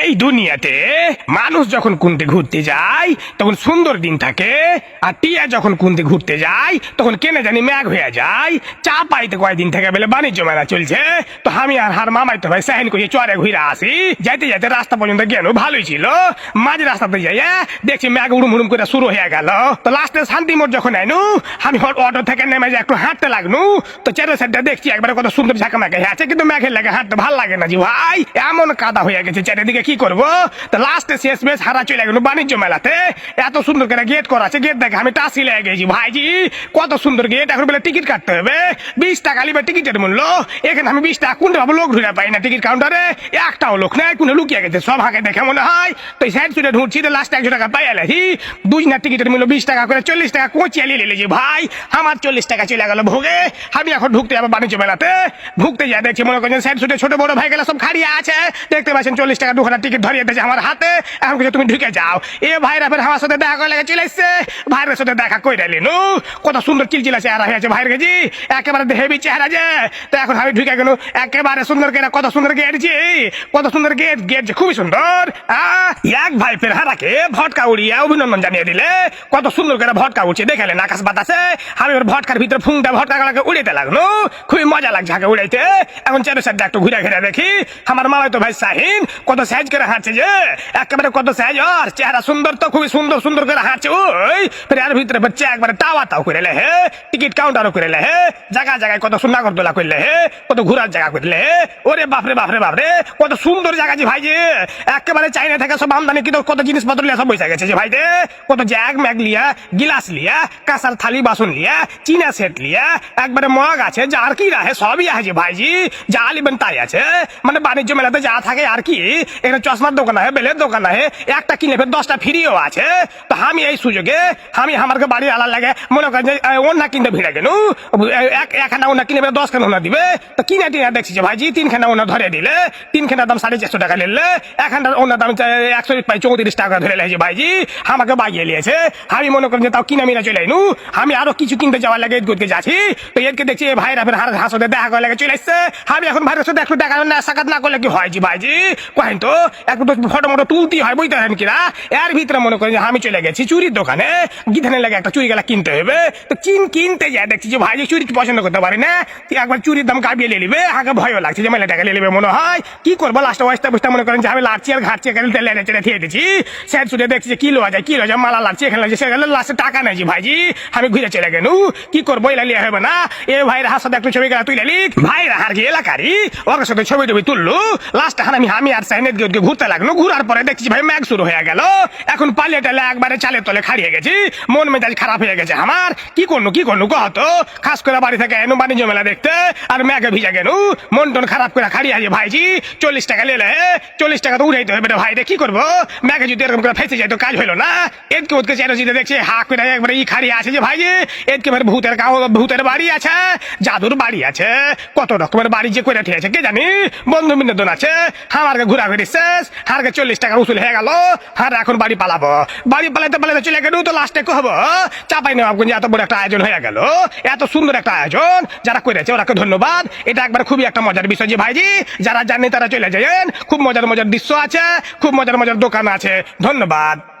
এই দুনিয়াতে মানুষ যখন কুন্তে ঘুরতে যায়, তখন সুন্দর দিন থাকে, আর টিয়া যখন কুন্তে ঘুরতে যায়, তখন কেনে জানি ম্যাগ হয়ে যায়। চা পাইতে কয়দিন থেকে বেলে বাণিজ্য মেলা চলছে, তো আমি আর হার মামাই তো ভাই সাইন করে চরে ঘুরে আসি। যাইতে যাইতে রাস্তা পর্যন্ত গেল, ভালোই ছিল। মাঝ রাস্তাতে যাই দেখছি ম্যাগ উড়ুম উড়ুম করে শুরু হয়ে গেল। তো লাস্টে শান্তি মোড় যখন আইনু, আমি অটো থেকে নেমে যে একটু হাঁটতে লাগনু, তো চেরে সাইডটা দেখছি একবারে কত সুন্দর ঝাঁকা ম্যাকে আছে, কিন্তু ম্যাঘের লাগে হাঁটতে ভালো লাগে না জি ভাই। এমন কাদা হয়ে গেছে, চারিদিকে কি করব? তো লাস্টে শেষ বেশ হারা চলে গেল বাণিজ্য মেলাতে। এত সুন্দর করে গেট করা আছে গেট দেখে আমি টাসি লেগে গেছি। ভাইজি, কত সুন্দর গেট এখন বলে টিকিট কাটতে হবে। বিশ টাকা লিবে টিকিটের মূল্য। এখানে আমি বিশ টাকা কোনটা লোক ঢুকে পাই না টিকিট কাউন্টারে একটাও লোক নেই, কোনো লুকিয়ে গেছে? সব হাঁকে দেখে মনে হয়। তো সাইড সুটে ঢুকছি, তো লাস্টে একশো টাকা পাই এলাহি দুই না টিকিটের মূল্য বিশ টাকা করে চল্লিশ টাকা কোচিয়ে নিয়ে নিলেছি ভাই, আমার চল্লিশ টাকা চলে গেল ভোগে। আমি এখন ঢুকতে যাব বাণিজ্য মেলাতে। ঢুকতে যা দেখছি মনে করছেন সাইড সুটে ছোট বড় ভাই গেলে সব খাড়িয়ে আছে। দেখতে পাচ্ছেন চল্লিশ টাকা দুখানা টিকিট ধরিয়ে দিয়েছে আমার হাতে। এখন কিছু তুমি ঢুকে যাও। এ ভাইরা ফের আমার সাথে দেখা করে লেগে চলে এসছে। ভাইয়ের সাথে দেখা কই রাইলি নু। কত সুন্দর চিলচিলা চেহারা হয়েছে ভাইয়ের গেছি একেবারে হেভি চেহারা যে। তো এখন আমি ঢুকে গেল। একেবারে সুন্দর করে কত সুন্দর গেট জি কত সুন্দর গেট গেট যে খুবই সুন্দর। এক ভাই ফের হারাকে ভটকা উড়িয়ে অভিনন্দন জানিয়ে দিলে। কত সুন্দর করে ভটকা উঠছে দেখালেন আকাশ বাতাসে। আমি ওর ভটকার ভিতরে ফুংটা ভটকা গুলাকে উড়িতে লাগল। খুবই মজা লাগছে আগে উড়াইতে। এখন চারো সাইড একটু ঘুরে ঘুরে দেখি। আমার মামাই তো ভাই শাহিন, কত সাইজ করে হাঁটছে যে? একেবারে কত সাইজ? আর চেহারা সুন্দর তো, খুবই সুন্দর সুন্দর করে হাঁটছে। ওই ফের ভিতরে বাচ্চা একবারে টাওয়া তাও করে হে? টিকিট কাউন্টারও করে হে? জায়গা জায়গায় কত সুন্দর করদোলা করলে হে? কত ঘোরার জায়গা করলে হে? ওরে বাপরে বাপরে বাপরে, কত সুন্দর জায়গা যে ভাই যে। একেবারে চাইনা থেকে সব আমদানি কিন্তু কত জিনিসপত্র লিয়া, সব বসে গেছে যে ভাই রে কত জ্যাগ, ম্যাগ লিয়া, গিলাস লিয়া, কাঁসার থালি, বাসন লিয়া, চিনা সেট লিয়া, একবারে মগ আছে যার কি রাহে সবই আছে ভাইজি যা লিবেন তাই আছে। মানে বাণিজ্য মেলাতে যা থাকে আর কি। এখানে চশমার দোকান আছে, বেলের দোকান আছে, একটা কিনে ফের দশটা ফ্রিও আছে। তো আমি এই সুযোগে, আমি আমাকে বাড়ি আলার লাগে, মনে করেন যে ওনা কিনতে ভিড়ে এক, একখানা ওনা কিনে ফের দশ খানা ওনা দিবে। তো কিনে টিনে দেখছি যে ভাইজি, তিনখানা ওনা ধরে দিলে তিনখানার দাম সাড়ে চারশো টাকা নিলে একখানার ওনার দাম একশো চৌত্রিশ টাকা ধরে লেগেছে ভাইজি, আমাকে বাগিয়ে নিয়েছে। আমি মনে করেন যে তাও কিনা মিনা চলে আইনু। আমি আরও কিছু কিনতে যাওয়ার লাগে করতে যাচ্ছি। তো এরকে দেখছি এ ভাইরা ফের হাসতে দেখা করে লাগে চলে আসছে আমি এখন ভাইয়ের সাথে একটু দেখা না সাকাত না করলে কি হয় জি ভাইজি? কহেন তো। একটু তো ফটো মটো তুলতেই হয়, বুঝতে পারেন কিনা? এর ভিতরে মনে করেন আমি চলে গেছি চুরির দোকানে গিধানে লাগে একটা চুরি গেলা কিনতে হবে। তো কিন কিনতে যায়, দেখছি যে ভাই চুরি পছন্দ করতে পারি না। তুই একবার চুরির দাম কাবিয়ে নিয়ে নিবে আগে ভয়ও লাগছে যে মেলা টাকা নিয়ে মনে হয়। কি করব, লাস্টে ওয়াইস্তা বুঝতে মনে করেন যে আমি লাড়ছি আর ঘাটছি, এখানে তেলে চেড়ে খেয়ে দিচ্ছি স্যার চুরে দেখছি যে কি লোয়া যায়, কি লোয়া যায়, মালা লাগছে এখানে লাগছে সেখানে লাস্টে টাকা নেই ভাইজি, আমি ঘুরে চলে গেলু। কি করব, এলা লিয়া হবে না। এ ভাই ভাইরা হাসাতে একটু ছবি গেলা তুই লালি ভাইরা হার গিয়ে এলাকারি ওর সাথে ছবি টবি তুললু। লাস্টে হার আমি আমি আর সাইনেট গিয়ে ঘুরতে লাগল, ঘুরার পরে দেখছি ভাই ম্যাগ শুরু হয়ে গেল। এখন পালিয়ে টালে একবারে তলে খাড়িয়ে গেছি, মন মেজাজ খারাপ হয়ে গেছে আমার। কি কি কত খাস করে বাড়ি থেকে এনু বাণিজ্য মেলা দেখতে, আর ম্যাগে ভিজা মন টন খারাপ করে আছে ভাইজি, চল্লিশ টাকা লেলে চল্লিশ টাকা তো উঠাইতে হবে ভাই রে, কি করব? ম্যাগে যদি এরকম করে ফেসে যায় তো কাজ হলো না। এদকে ওদকে চেরো জিতে দেখছি হা করে একবারে ই আছে যে ভাই এদকে এবার ভূতের গাও ভূতের বাড়ি আছে, জাদুর বাড়ি আছে। কত রকমের বাড়ি যে করে ঠিয়েছে, কে জানি? বন্ধু বিনোদন আছে। আমারকে ঘোরাঘুরি শেষ। হারকে চল্লিশ টাকা উসুল হয়ে গেল। হার এখন বাড়ি পালাবো। বাড়ি পালাতে পালাতে চলে গেল তো লাস্টে হব? চাপাই নবাবগঞ্জে এত বড় একটা আয়োজন হয়ে গেল। এত সুন্দর একটা আয়োজন যারা করেছে ওরাকে ধন্যবাদ। এটা একবার খুবই একটা মজার বিষয় যে ভাইজি, যারা জানেন তারা চলে যাবেন খুব মজার মজার দৃশ্য আছে, খুব মজার মজার দোকান আছে। ধন্যবাদ।